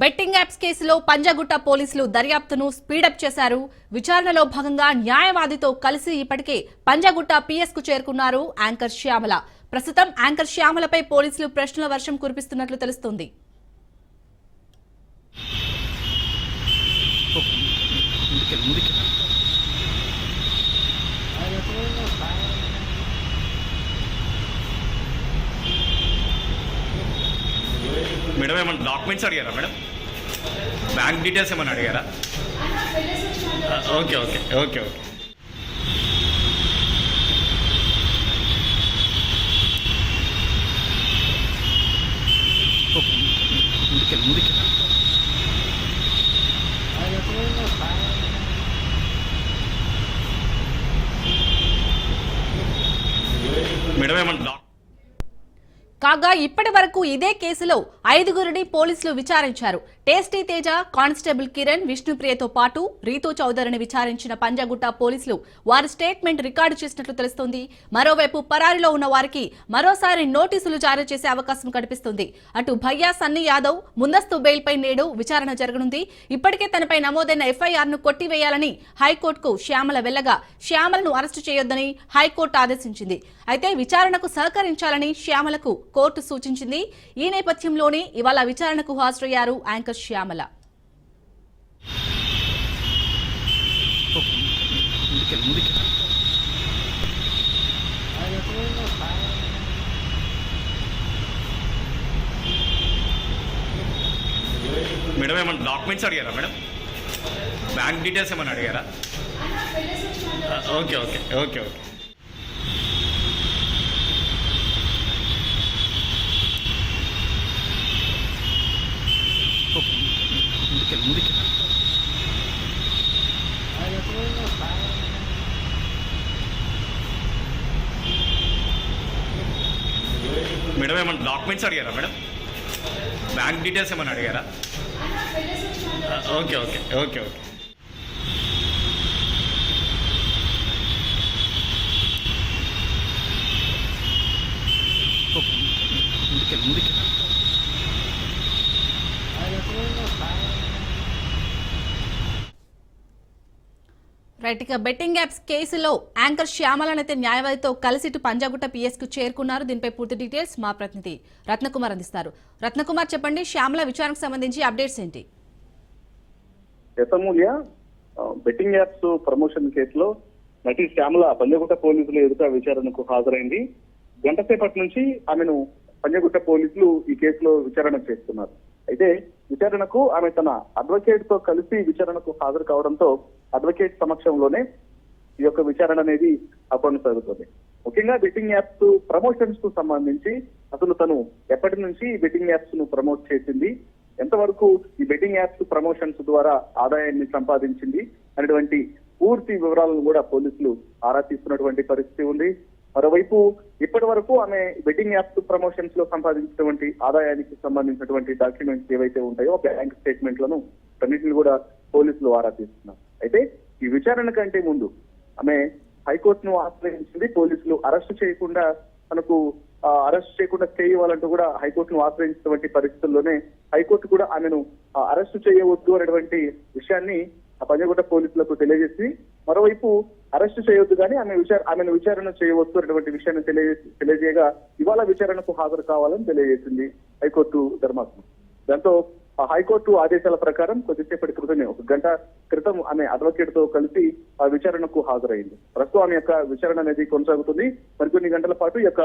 Betting apps కేసులో పంజాగుట్ట పోలీసులు దర్యాప్తును స్పీడప్ చేశారు. విచారణలో భాగంగా న్యాయవాదితో కలిసి ఇప్పటికే పంజాగుట్ట పిఎస్కు చేరుకున్నారు యాంకర్ శ్యామల. ప్రస్తుతం యాంకర్ శ్యామలపై పోలీసులు ప్రశ్నల వర్షం కురిపిస్తున్నట్లు తెలుస్తోంది. మేడం ఏమన్నా డాక్యుమెంట్స్ అడిగారా మేడం? బ్యాంక్ డీటెయిల్స్ ఏమైనా అడిగారా ఓకే ఓకే ఓకే ఓకే. ముందుకెళ్ళి ముందుకెళ్ళి కాగా ఇప్పటి వరకు ఇదే కేసులో ఐదుగురిని పోలీసులు విచారించారు టేస్టీ తేజ కానిస్టేబుల్ కిరణ్ విష్ణుప్రియతో పాటు రీతూ చౌదరిని విచారించిన పంజాగుట్ట పోలీసులు వారి స్టేట్మెంట్ రికార్డు చేసినట్లు తెలుస్తోంది. మరోవైపు పరారీలో ఉన్న వారికి మరోసారి నోటీసులు జారీ చేసే అవకాశం కనిపిస్తుంది. అటు భయ్యా సన్నీ యాదవ్ ముందస్తు బెయిల్పై నేడు విచారణ జరగనుంది. ఇప్పటికే తనపై నమోదైన ఎఫ్ఐఆర్ను కొట్టివేయాలని హైకోర్టుకు శ్యామల వెళ్ళగా శ్యామలను అరెస్టు చేయొద్దని హైకోర్టు ఆదేశించింది. అయితే విచారణకు సహకరించాలని శ్యామలకు కోర్టు సూచించింది. ఈ నేపథ్యంలోనే ఇవాళ విచారణకు హాజరయ్యారు యాంకర్ శ్యామల. మేడం ఏమన్నా డాక్యుమెంట్స్ అడిగారా మేడం? బ్యాంక్ డీటెయిల్స్ ఏమైనా అడిగారా? Okay okay okay okay. ముందుకెళ్ళి ముందుకెళ్ళి మేడం ఏమన్నా డాక్యుమెంట్స్ అడిగారా మేడం బ్యాంక్ డీటెయిల్స్ ఏమైనా అడిగారా ఓకే ఓకే ఓకే ఓకే. ముందుకెళ్ళి ముందుకెళ్ళి రైట్ ఇక బెట్టింగ్ యాప్స్ కేసులో యాంకర్ శ్యామలనైతే న్యాయవాదితో కలిసి ఇటు పంజాగుట్ట పిఎస్కు చేరుకున్నారు. దీనిపై పూర్తి డీటెయిల్స్ మా ప్రతినిధి రత్నకుమార్ అందిస్తారు. రత్నకుమార్ చెప్పండి శ్యామల విచారణకు సంబంధించి అప్డేట్స్ ఏంటి? యతమూల్య బెట్టింగ్ యాప్స్ ప్రమోషన్ కేసులో నటి శ్యామల పంజగుట్ట పోలీసులు ఎదుట విచారణకు హాజరైంది. గంట సేపటి నుంచి ఆమెను పంజగుట్ట పోలీసులు ఈ కేసులో విచారణ చేస్తున్నారు. అయితే విచారణకు ఆమె తన అడ్వకేట్తో కలిసి విచారణకు హాజరు కావడంతో అడ్వకేట్ సమక్షంలోనే ఈ యొక్క విచారణ అనేది కొనసాగుతుంది ముఖ్యంగా బెట్టింగ్ యాప్స్ ప్రమోషన్స్కు సంబంధించి అసలు తను ఎప్పటి నుంచి ఈ బెట్టింగ్ యాప్స్ను ప్రమోట్ చేసింది ఎంతవరకు ఈ బెట్టింగ్ యాప్స్ ప్రమోషన్స్ ద్వారా ఆదాయాన్ని సంపాదించింది అనేటువంటి పూర్తి వివరాలను కూడా పోలీసులు ఆరా తీస్తున్నటువంటి పరిస్థితి ఉంది. మరోవైపు ఇప్పటి వరకు ఆమె బెట్టింగ్ యాప్స్ ప్రమోషన్స్లో సంపాదించినటువంటి ఆదాయానికి సంబంధించినటువంటి డాక్యుమెంట్స్ ఏవైతే ఉంటాయో బ్యాంక్ స్టేట్మెంట్లను అన్నింటిని కూడా పోలీసులు ఆరా తీస్తున్నారు. అయితే ఈ విచారణ కంటే ముందు ఆమె హైకోర్టును ఆశ్రయించింది పోలీసులు అరెస్ట్ చేయకుండా తనకు అరెస్ట్ చేయకుండా స్టే ఇవ్వాలంటూ కూడా హైకోర్టును ఆశ్రయించినటువంటి పరిస్థితుల్లోనే హైకోర్టు కూడా ఆమెను అరెస్ట్ చేయవద్దు అనేటువంటి విషయాన్ని ఆ పంజగుట్ట పోలీసులకు తెలియజేసి మరోవైపు అరెస్ట్ చేయొద్దు కానీ ఆమె విచార ఆమెను విచారణ చేయవద్దు అనేటువంటి విషయాన్ని తెలియజేసి తెలియజేయగా ఇవాళ విచారణకు హాజరు కావాలని తెలియజేసింది హైకోర్టు ధర్మాసనం. దాంతో హైకోర్టు ఆదేశాల ప్రకారం కొద్దిసేపటి క్రితమే ఒక గంట క్రితం ఆమె అడ్వకేట్తో కలిసి ఆ విచారణకు హాజరైంది ప్రస్తుతం ఆమె యొక్క విచారణ అనేది కొనసాగుతుంది. మరికొన్ని గంటల పాటు ఈ యొక్క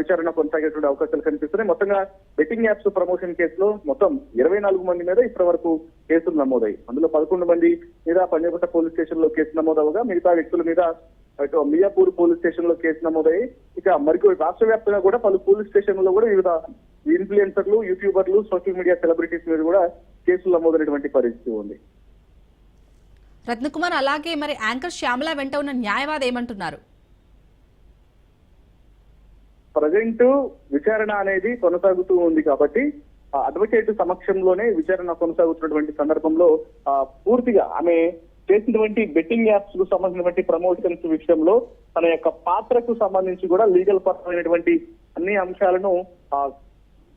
విచారణ కొనసాగేటువంటి అవకాశాలు కనిపిస్తున్నాయి. మొత్తంగా బెట్టింగ్ యాప్స్ ప్రమోషన్ కేసులో మొత్తం ఇరవై నాలుగు మంది మీద ఇప్పటి వరకు కేసులు నమోదాయి అందులో పదకొండు మంది మీద పంజగుట్ట పోలీస్ స్టేషన్లో కేసు నమోదవగా మిగతా వ్యక్తుల మీద మియాపూర్ పోలీస్ స్టేషన్లో కేసు నమోదయ్యి ఇక మరికొన్ని రాష్ట్ర వ్యాప్తంగా కూడా పలు పోలీస్ స్టేషన్లో కూడా వివిధ ఇన్ఫ్లుయెన్సర్లు యూట్యూబర్లు సోషల్ మీడియా సెలబ్రిటీస్ మీద కూడా కేసులు నమోదైనటువంటి పరిస్థితి ఉంది. రత్నకుమార్ అలాగే మరి యాంకర్ శ్యామల వెంట ఉన్న న్యాయవాది ఏమంటున్నారు? ప్రజెంట్ విచారణ అనేది కొనసాగుతూ ఉంది కాబట్టి అడ్వకేట్ సమక్షంలోనే విచారణ కొనసాగుతున్నటువంటి సందర్భంలో పూర్తిగా ఆమె చేసినటువంటి బెట్టింగ్ యాప్స్కు సంబంధించినటువంటి ప్రమోషన్స్ విషయంలో తన యొక్క పాత్రకు సంబంధించి కూడా లీగల్ పరమైనటువంటి అన్ని అంశాలను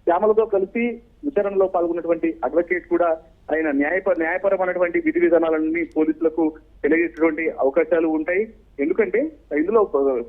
శ్యామలతో కలిసి విచారణలో పాల్గొన్నటువంటి అడ్వకేట్ కూడా ఆయన న్యాయపర న్యాయపరమైనటువంటి విధి విధానాలన్నీ పోలీసులకు తెలియజేసేటువంటి అవకాశాలు ఉంటాయి. ఎందుకంటే ఇందులో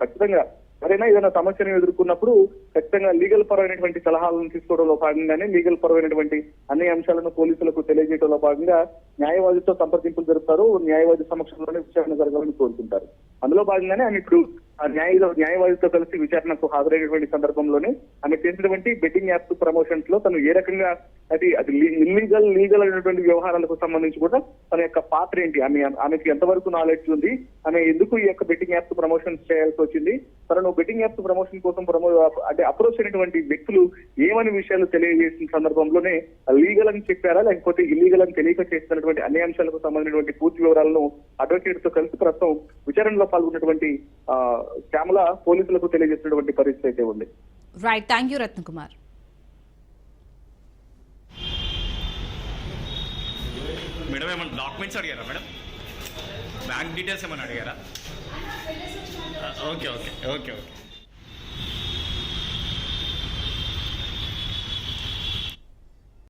ఖచ్చితంగా ఎవరైనా ఏదైనా సమస్యను ఎదుర్కొన్నప్పుడు ఖచ్చితంగా లీగల్ పరమైనటువంటి సలహాలను తీసుకోవడంలో భాగంగానే లీగల్ పరమైనటువంటి అన్ని అంశాలను పోలీసులకు తెలియజేయడంలో భాగంగా న్యాయవాదితో సంప్రదింపులు జరుపుతారు. న్యాయవాది సమక్షంలోనే విచారణ జరగాలని కోరుకుంటారు. అందులో భాగంగానే ఆమె ఇప్పుడు ఆ న్యాయ న్యాయవాదితో కలిసి విచారణకు హాజరైనటువంటి సందర్భంలోనే ఆమె చేసినటువంటి బెట్టింగ్ యాప్స్ ప్రమోషన్స్లో తను ఏ రకంగా అది అది ఇల్లీగల్ లీగల్ అయినటువంటి వ్యవహారాలకు సంబంధించి కూడా తన యొక్క పాత్ర ఏంటి? ఆమె ఆమెకి ఎంతవరకు నాలెడ్జ్ ఉంది? ఆమె ఎందుకు ఈ యొక్క బెట్టింగ్ యాప్స్ ప్రమోషన్స్ చేయాల్సి వచ్చింది? తనను బెట్టింగ్ యాప్స్ ప్రమోషన్ కోసం ప్రమో అంటే అప్రోచ్ అయినటువంటి వ్యక్తులు ఏమని విషయాలు తెలియజేసిన సందర్భంలోనే లీగల్ అని చెప్పారా? లేకపోతే ఇల్లీగల్ అని తెలియక చేస్తున్నటువంటి అన్ని అంశాలకు సంబంధించినటువంటి పూర్తి వివరాలను అడ్వకేట్తో కలిసి ప్రస్తుతం విచారణలో పాల్గొన్నటువంటి శ్యామల పోలీసులకు తెలియజేసినటువంటి పరిస్థితి అయితే ఉంది. Right thank you Ratnakumar madam ఏమన్నా డాక్యుమెంట్స్ అడిగారా మేడం? బ్యాంక్ డీటెయిల్స్ ఏమన్నా అడిగారా? Okay okay okay okay